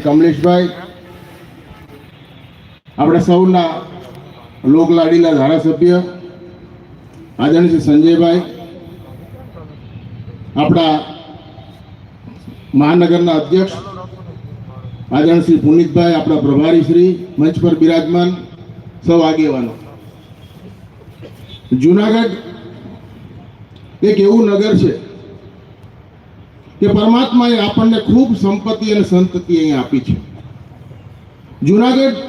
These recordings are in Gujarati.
કમલેશભાઈ, આપણે સૌના લોકલાડીલા ધારાસભ્ય, આદરણીય સંજયભાઈ, આપણા મહાનગરના અધ્યક્ષ, આદરણીય શ્રી પુનિતભાઈ, આપણા પ્રભારી શ્રી મંચ પર બિરાજમાન, સૌ આગેવાનો. જુનાગઢ એક એવું નગર છે કે પરમાત્માએ આપણને ખૂબ સંપત્તિ અને સંતતિ અહીંયા આપી છે. જુનાગઢનું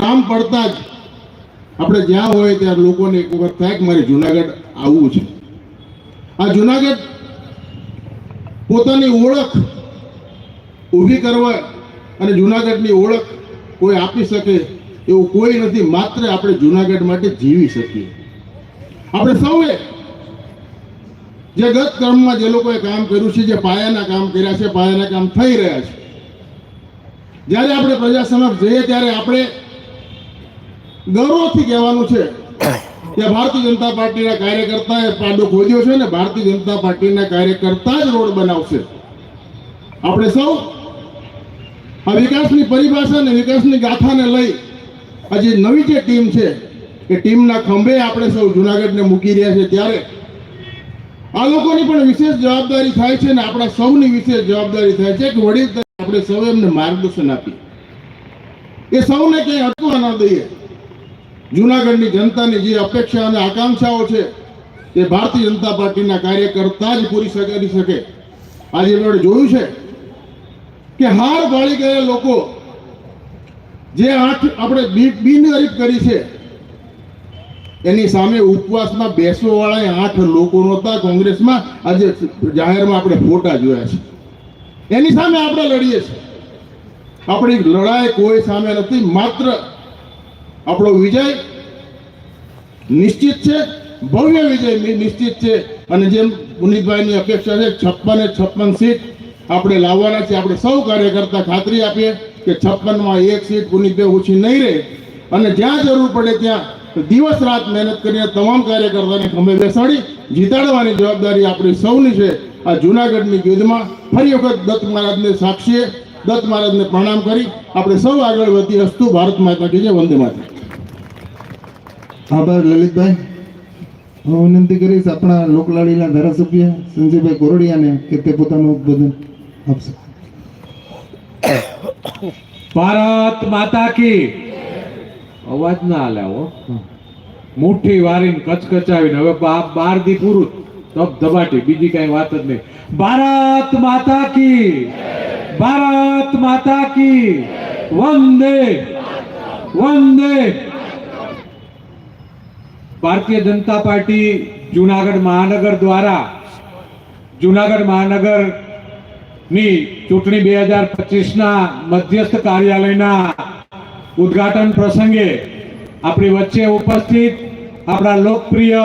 નામ પડતા જ આપણે જ્યાં હોય ત્યાં લોકોને એક વખત થાય કે મારે જુનાગઢ આવવું છે. આ જુનાગઢ પોતાની ઓળખ ઊભી કરવા અને જુનાગઢની ઓળખ કોઈ આપી શકે એવું કોઈ નથી, માત્ર આપણે જુનાગઢ માટે જીવી શકીએ. આપણે સૌએ જે ગત ક્રમમાં જે લોકોએ કામ કર્યું છે, જે પાયાના કામ કર્યા છે, પાયાના કામ થઈ રહ્યા છે. જ્યારે આપણે પ્રજા સમક્ષ જઈએ, ત્યારે આપણે ગૌરવથી કહેવાનું છે કે ભારતીય જનતા પાર્ટીના કાર્યકર્તાએ પાડો ખોદ્યો છે ને ભારતીય જનતા પાર્ટીના કાર્યકર્તા જ રોડ બનાવશે. આપણે સૌ આ વિકાસની પરિભાષા અને વિકાસની ગાથાને લઈ આજે નવી જે ટીમ છે, એ ટીમના ખંભે આપણે સૌ જુનાગઢને મૂકી રહ્યા છે ત્યારે આ લોકોની પણ વિશેષ જવાબદારી થાય છે અને આપણા સૌની વિશેષ જવાબદારી થાય છે કે વડીલ આપણે સૌ એમને માર્ગદર્શન આપીએ. એ સૌને ક્યાંય અટકવા ન દઈએ. જુનાગઢની જનતાની જે અપેક્ષા અને આકાંક્ષાઓ છે એ ભારતીય જનતા પાર્ટીના કાર્યકર્તા જ પૂરી કરી શકે. આજે આપણે જોયું છે કે હાર ભાળી ગયેલા લોકો જે આઠ આપણે બિન- બિનહરીફ કરી છે એની સામે ઉપવાસમાં બેસવાવાળા આઠ લોકો નહોતા કોંગ્રેસમાં. આજે જાહેરમાં આપણે ફોટા જોયા છે. એની સામે આપણે લડીએ છીએ. આપણી લડાઈ કોઈ સામે નથી, માત્ર આપણો વિજય નિશ્ચિત છે, ભવ્ય વિજય નિશ્ચિત છે. અને જેમ પુનિતભાઈની અપેક્ષા છે, છપ્પન છપ્પન સીટ આપણે લાવવાના છે આપણે સૌ કાર્યકર્તા ખાતરી આપીએ કે છપ્પનમાં એક સીટ પુનિતભાઈ ઓછી નહીં રહે. અને જ્યાં જરૂર પડે ત્યાં દિવસ રાત મહેનત કરીને તમામ કાર્યકર્તાને ખંભે બેસાડી જીતાડવાની જવાબદારી આપણી સૌની છે. આ જૂનાગઢની યુદ્ધમાં ફરી વખત દત્ત મહારાજને સાક્ષીએ દત્ત મહારાજને પ્રણામ કરી આપણે સૌ આગળ વધી હસ્તુ ભારત માતા કી જય વંદે માતા આભાર લલિતભાઈ. હું વિનંતી કરીશ આપણા લોકલાડીના ધારાસભ્ય સંજયભાઈ કોરડિયાને કે તે પોતાનું ઉદ્બોધન આપશે. ભારત માતા કી અવાજ ના હાલે હો. મુઠ્ઠી વારીને કચકચાવીને હવે બાર દી પૂરું. તપ ધબાટી બીજી કઈ વાત જ નહીં. ભારત માતા કી. ભારત માતા કી. વંદે. વંદે. ભારતીય જનતા પાર્ટી જુનાગઢ મહાનગર દ્વારા જુનાગઢ મહાનગરની ચૂંટણી બે હજાર પચીસના મધ્યસ્થ કાર્યાલયના ઉદ્ઘાટન પ્રસંગે આપણી વચ્ચે ઉપસ્થિત આપણા લોકપ્રિય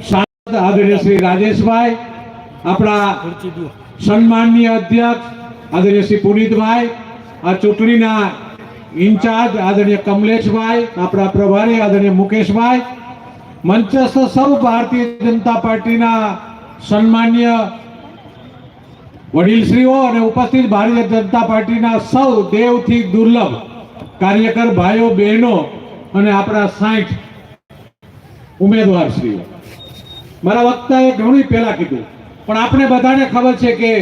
સાંસદ આદરણીય શ્રી રાજેશભાઈ, આપણા સન્માનનીય અધ્યક્ષ આદરણીય શ્રી પુનિતભાઈ, આ ચૂંટણીના ઇન્ચાર્જ આદરણીય કમલેશભાઈ, આપણા પ્રભારી આદરણીય મુકેશભાઈ, મંચસ્થ સૌ ભારતીય જનતા પાર્ટીના સન્માન્ય વડીલશ્રીઓ અને ઉપસ્થિત ભારતીય જનતા પાર્ટીના સૌ દેવથી દુર્લભ કાર્યકર ભાઈઓ, બહેનો અને આપણા સાઠ ઉમેદવારશ્રીઓ. મારા વક્તાએ ઘણું પહેલા કીધું, પણ આપણે બધાને ખબર છે કે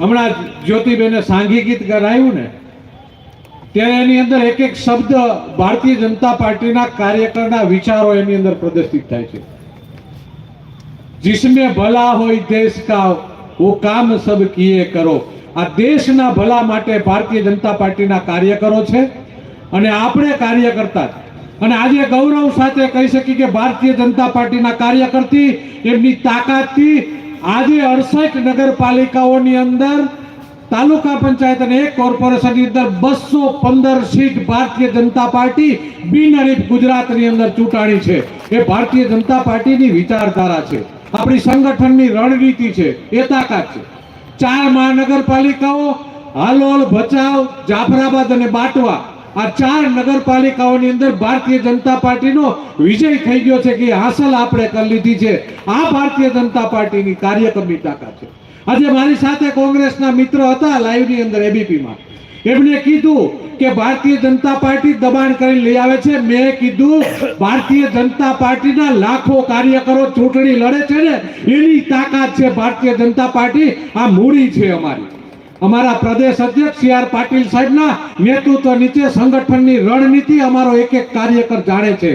હમણાં જ્યોતિબેને સાંઘી ગીત ગરાયું ને, ત્યારે એની અંદર એક એક શબ્દ ભારતીય જનતા પાર્ટીના કાર્યકરના વિચારો એની અંદર પ્રદર્શિત થાય છે. જિસમે ભલા હોય દેશ કા વો કામ સબ કિયે કરો. આ દેશના ભલા માટે ભારતીય જનતા પાર્ટીના કાર્યકરો છે અને આપણે કાર્યકર્તા કરતા અને આજે ગૌરવ સાથે કહી શકીએ કે ભારતીય જનતા પાર્ટીના કાર્યકર્તી, એમની તાકાતથી આજે અડસઠ નગરપાલિકાઓની અંદર તાલુકા પંચાયત અને એક કોર્પોરેશનની અંદર બસો પંદર સીટ ભારતીય જનતા પાર્ટી બિનહરીફ ગુજરાતની અંદર ચૂંટાણી છે. એ ભારતીય જનતા પાર્ટીની વિચારધારા છે. આપણી સંગઠનની રણનીતિ છે. એ તાકાત છે. ચાર મહાનગરપાલિકાઓ, હાલોલ, ભચાઉ, જાફરાબાદ અને બાટવા આ ચાર નગરપાલિકાઓની અંદર ભારતીય જનતા પાર્ટીનો વિજય થઈ ગયો છે કે હાંસલ આપણે કરી લીધી છે. આ ભારતીય જનતા પાર્ટીની કાર્યક્રમની તાકાત છે. આજે મારી સાથે કોંગ્રેસના મિત્ર હતા લાઈવની અંદર એબીપીમાં. એમણે કીધું કે ભારતીય જનતા પાર્ટી દબાણ કરી લઈ આવે છે. મેં કીધું, ભારતીય જનતા પાર્ટીના લાખો કાર્યકરો ચૂંટણી લડે છે ને, એની તાકાત છે ભારતીય જનતા પાર્ટી. આ મૂડી છે અમારી. અમારા પ્રદેશ અધ્યક્ષ સી આર પાટીલ સાહેબના નેતૃત્વ નીચે સંગઠનની રણનીતિ અમારો એક એક કાર્યકર જાણે છે.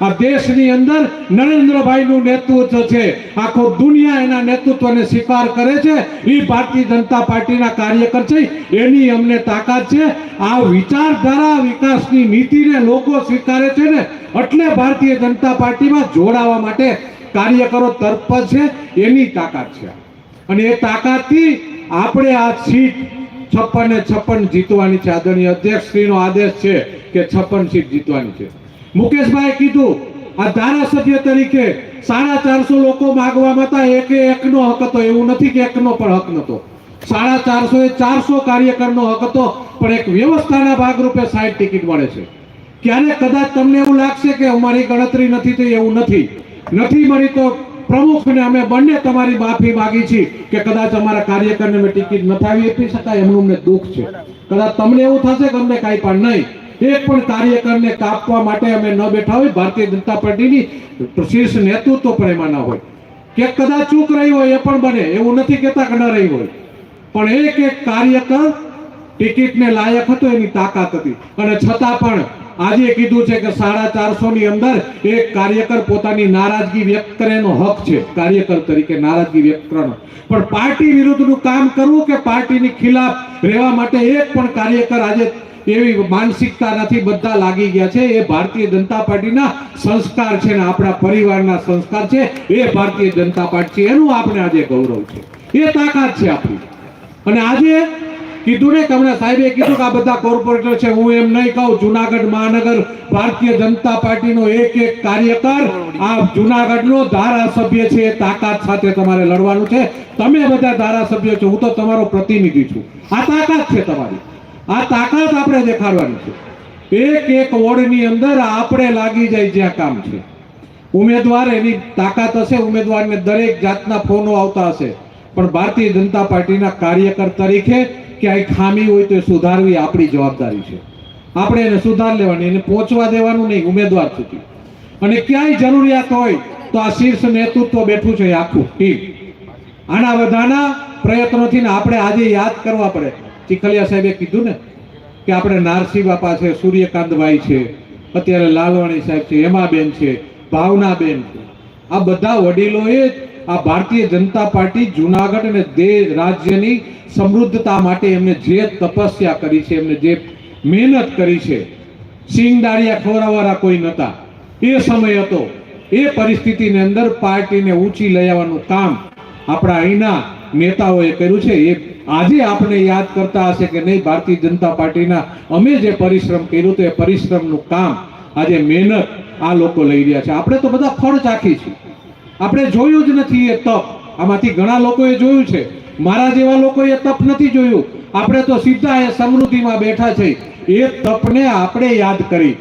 આ દેશની અંદર નરેન્દ્રભાઈનું નેતૃત્વ છે. આખો દુનિયા એના નેતૃત્વને સ્વીકાર કરે છે. એ ભારતીય જનતા પાર્ટીના કાર્યકર છે. એની અમને તાકાત છે. આ વિચારધારા વિકાસની નીતિને લોકો સ્વીકારે છે ને, એટલે ભારતીય જનતા પાર્ટીમાં જોડાવા માટે કાર્યકરો તરફ છે. એની તાકાત છે. અને એ તાકાતથી આપણે આ સીટ છપ્પન ને છપ્પન જીતવાની છે. આદરણીય અધ્યક્ષ શ્રીનો આદેશ છે કે છપ્પન સીટ જીતવાની છે. મુકેશભાઈ કીધું, આ ધારાસભ્ય તરીકે સાડા ચારસો લોકો માગવામાં હતા. એકે એકનો હક હતો. એવું નથી કે એકનો પણ હક નહોતો. સાડા ચારસો એ ચારસો કાર્યકરનો હક હતો, પણ એક વ્યવસ્થાના ભાગરૂપે સાઠ ટિકિટ મળે છે. ક્યારેક કદાચ તમને એવું લાગશે કે અમારી ગણતરી નથી થઈ, એવું નથી. નથી મળી તો પ્રમુખને અમે બંને તમારી માફી માંગી છીએ કે કદાચ અમારા કાર્યકરને મેં ટિકિટ નથી આવી આપી શકાય, એમનું અમને દુઃખ છે. કદાચ તમને એવું થશે કે અમને કાંઈ પણ નહીં. એક પણ કાર્યકરને કાપવા માટે અમે ન બેઠા હોય, ભારતીય જનતા પાર્ટીની શીર્ષ નેતૃત્વ પણ એમાં ન હોય. કે કદાચ ચૂક રહી હોય એ પણ બને, એવું નથી કહેતા કે ન રહી હોય. પણ એક એક કાર્યકર ટિકિટને લાયક હતો, એની તાકાત હતી. અને છતાં પણ આજે કીધું છે કે સાડા ચારસો ની અંદર એક કાર્યકર પોતાની નારાજગી વ્યક્ત કરે હક છે. કાર્યકર તરીકે નારાજગી વ્યક્ત કરવાનો. પણ પાર્ટી વિરુદ્ધનું કામ કરવું કે પાર્ટીની ખિલાફ રહેવા માટે એક પણ કાર્યકર આજે એવી માનસિકતા નથી, બધા લાગી ગયા છે. એ ભારતીય જનતા પાર્ટીના સંસ્કાર છે ને આપણા પરિવારના સંસ્કાર છે. એ ભારતીય જનતા પાર્ટી છે. એનું આપણે આજે ગૌરવ છે. એ તાકાત છે આપણી. અને આજે કીધું ને તમને, સાહેબે કીધું કે આ બધા કોર્પોરેટર છે, હું એમ નહીં કહું, જુનાગઢ મહાનગર ભારતીય જનતા પાર્ટીનો એક એક કાર્યકર આ જુનાગઢનો ધારાસભ્ય છે, એ તાકાત સાથે તમારે લડવાનું છે. તમે બધા ધારાસભ્ય છો, હું તો તમારો પ્રતિનિધિ છું. આ તાકાત છે તમારી. આ તાકાત આપણે દેખાડવાની છે. એક એક વોર્ડની અંદર આપણે લાગી જાય જ્યાં કામ છે. ઉમેદવાર એની તાકાત હશે, ઉમેદવારને દરેક જાતના ફોનો આવતા હશે. પણ ભારતીય જનતા પાર્ટીના કાર્યકર તરીકે ક્યાંય ખામી હોય તો એ સુધારવી આપણી જવાબદારી છે. આપણે એને સુધાર લેવાની, એને પહોંચવા દેવાનું નહીં, ઉમેદવાર સુધી. અને ક્યાંય જરૂરિયાત હોય તો આ શીર્ષ નેતૃત્વ બેઠું છે આખું ટીમ. આના બધાના પ્રયત્નોથી ને આપણે આજે યાદ કરવા પડે. ચીખલિયા સાહેબે કીધું ને કે આપણે નારસિંહ બાપા છે, સૂર્યકાંતભાઈ છે, અત્યારે લાલવાણી સાહેબ છે, હેમાબેન છે, ભાવનાબેન છે. આ બધા વડીલોએ આ ભારતીય જનતા પાર્ટી જુનાગઢ અને દેશ રાજ્યની સમૃદ્ધતા માટે એમને જે તપસ્યા કરી છે, એમને જે મહેનત કરી છે સિંગદારિયા ખવડાવવાળા કોઈ નહોતા. એ સમય હતો. એ પરિસ્થિતિની અંદર પાર્ટીને ઊંચી લઈ આવવાનું કામ આપણા અહીંના નેતાઓએ કર્યું છે. એ આજે આપણે યાદ કરતા હશે કે નહીં, ભારતીય જનતા પાર્ટીના અમે જે પરિશ્રમ કર્યું તો એ પરિશ્રમનું કામ આજે મહેનત આ લોકો લઈ રહ્યા છે. આપણે તો બધા ફળ ચાખી છે આપણે જોયું જ નથી એ તપ. આમાંથી ઘણા લોકોએ જોયું છે. મારા જેવા લોકોએ તપ નથી જોયું. આપણે તો સીધા એ સમૃદ્ધિમાં બેઠા છે. એ તપને આપણે યાદ કરી.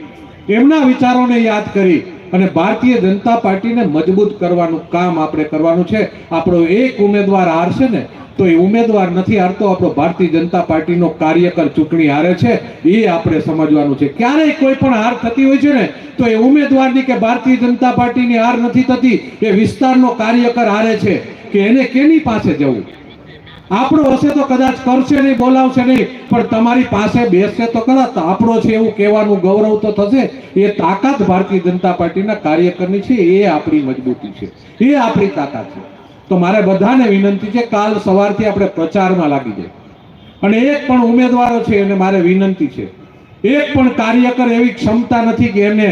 એમના વિચારોને યાદ કરી. અને ભારતીય જનતા પાર્ટીને મજબૂત કરવાનું કામ આપણે કરવાનું છે. આપણો એક ઉમેદવાર હારશે ને, તો એ ઉમેદવાર નથી હારતો, આપણો ભારતીય જનતા પાર્ટીનો કાર્યકર ચૂંટણી હારે છે. એ આપણે સમજવાનું છે. ક્યારેય કોઈ પણ હાર થતી હોય છે ને, તો એ ઉમેદવારની કે ભારતીય જનતા પાર્ટીની હાર નથી થતી, એ વિસ્તારનો કાર્યકર હારે છે કે એને કેની પાસે જવું? આપણો હશે તો કદાચ કરશે નહીં, બોલાવશે નહીં, પણ તમારી પાસે બેસશે તો ખરા આપણો છે એવું કહેવાનું ગૌરવ તો થશે. એ તાકાત ભારતીય જનતા પાર્ટીના કાર્યકરની છે, એ આપણી મજબૂતી છે, એ આપણી તાકાત છે. તો મારે બધાને વિનંતી છે, કાલ સવારથી આપણે પ્રચારમાં લાગી જાય. અને એક પણ ઉમેદવારો છે, એને મારે વિનંતી છે. એક પણ કાર્યકર એવી ક્ષમતા નથી કે એને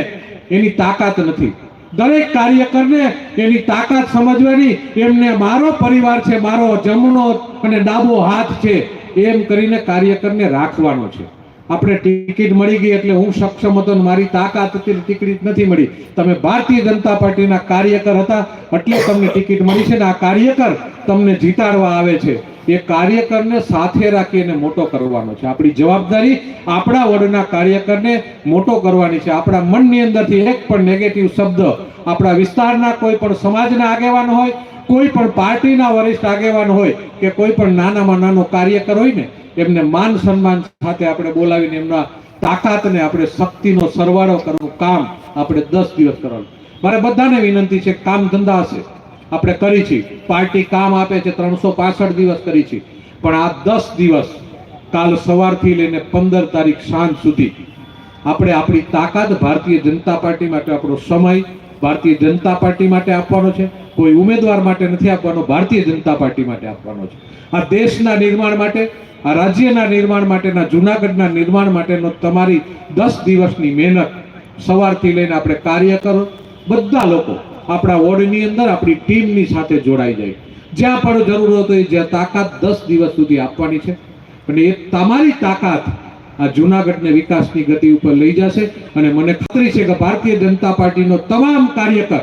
એની તાકાત નથી. દરેક કાર્યકરને એની તાકાત સમજવાની એમને મારો પરિવાર છે, મારો જમણો અને ડાબો હાથ છે, એમ કરીને કાર્યકરને રાખવાનો છે. આપણે ટિકિટ મળી ગઈ એટલે હું સક્ષમ હતો મારી તાકાત હતી ટિકિટ નથી મળી. તમે ભારતીય જનતા પાર્ટીના કાર્યકર હતા, એટલે તમને ટિકિટ મળી છે ને આ કાર્યકર તમને જીતાડવા આવે છે. એ કાર્યકરને સાથે રાખીને મોટો કરવાનો છે. આપણી જવાબદારી આપણા વડના કાર્યકરને મોટો કરવાની છે. આપણા મનની અંદરથી એક પણ નેગેટિવ શબ્દ આપણા વિસ્તારના કોઈ પણ સમાજના આગેવાન હોય, કોઈ પણ પાર્ટીના વરિષ્ઠ આગેવાન હોય કે કોઈ પણ નાનામાં નાનો કાર્યકર હોય ને, એમને માન સન્માન સાથે આપણે બોલાવીને એમના તાકાતને આપણે શક્તિનો સરવાળો કરવું કામ આપણે દસ દિવસ કરવાનું. મારે બધાને વિનંતી છે, કામ ધંધા હશે. આપણે કરી છે. પાર્ટી કામ આપે છે, ત્રણસો પાસઠ દિવસ કરી છે. પણ આ દસ દિવસ કાલ સવારથી લઈને પંદર તારીખ સાંજ સુધી આપણે આપણી તાકાત ભારતીય જનતા પાર્ટી માટે આપણો સમય ભારતીય જનતા પાર્ટી માટે આપવાનો છે. કોઈ ઉમેદવાર માટે નથી આપવાનો, ભારતીય જનતા પાર્ટી માટે આપવાનો છે. આ દેશના નિર્માણ માટે, આ રાજ્યના નિર્માણ માટેના, જુનાગઢના નિર્માણ માટેનો તમારી દસ દિવસની મહેનત સવારથી લઈને આપણે કાર્ય કરો. બધા લોકો આપણા વોર્ડની અંદર આપણી ટીમની સાથે જોડાઈ જાય. જ્યાં પણ જરૂર હોય જ્યાં તાકાત દસ દિવસ સુધી આપવાની છે. અને એ તમારી તાકાત આ જુનાગઢને વિકાસની ગતિ ઉપર લઈ જશે. અને મને ખાતરી છે કે ભારતીય જનતા પાર્ટીનો તમામ કાર્યકર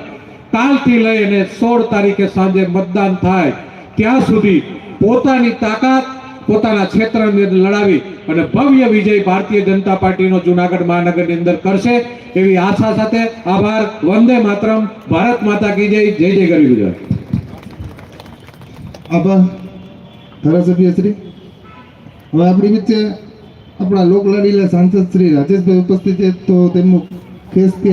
કાલથી લઈ અને સોળ તારીખે સાંજે મતદાન થાય, ત્યાં સુધી પોતાની તાકાત પોતાના ક્ષેત્રની લડાવી અને ભવ્ય વિજય ભારતીય જનતા પાર્ટીનો જુનાગઢ મહાનગરની અંદર કરશે એવી આશા સાથે આભાર. વંદે માતરમ. ભારત માતા કી જય. જય જય ગરી ગુજરાત. આભાર. ધારાસભ્ય શ્રી, હવે આપણી વચ્ચે આપણા લોકલાડીલા સાંસદ શ્રી રાજેશભાઈ ઉપસ્થિત છે તો તેમનું ખેસ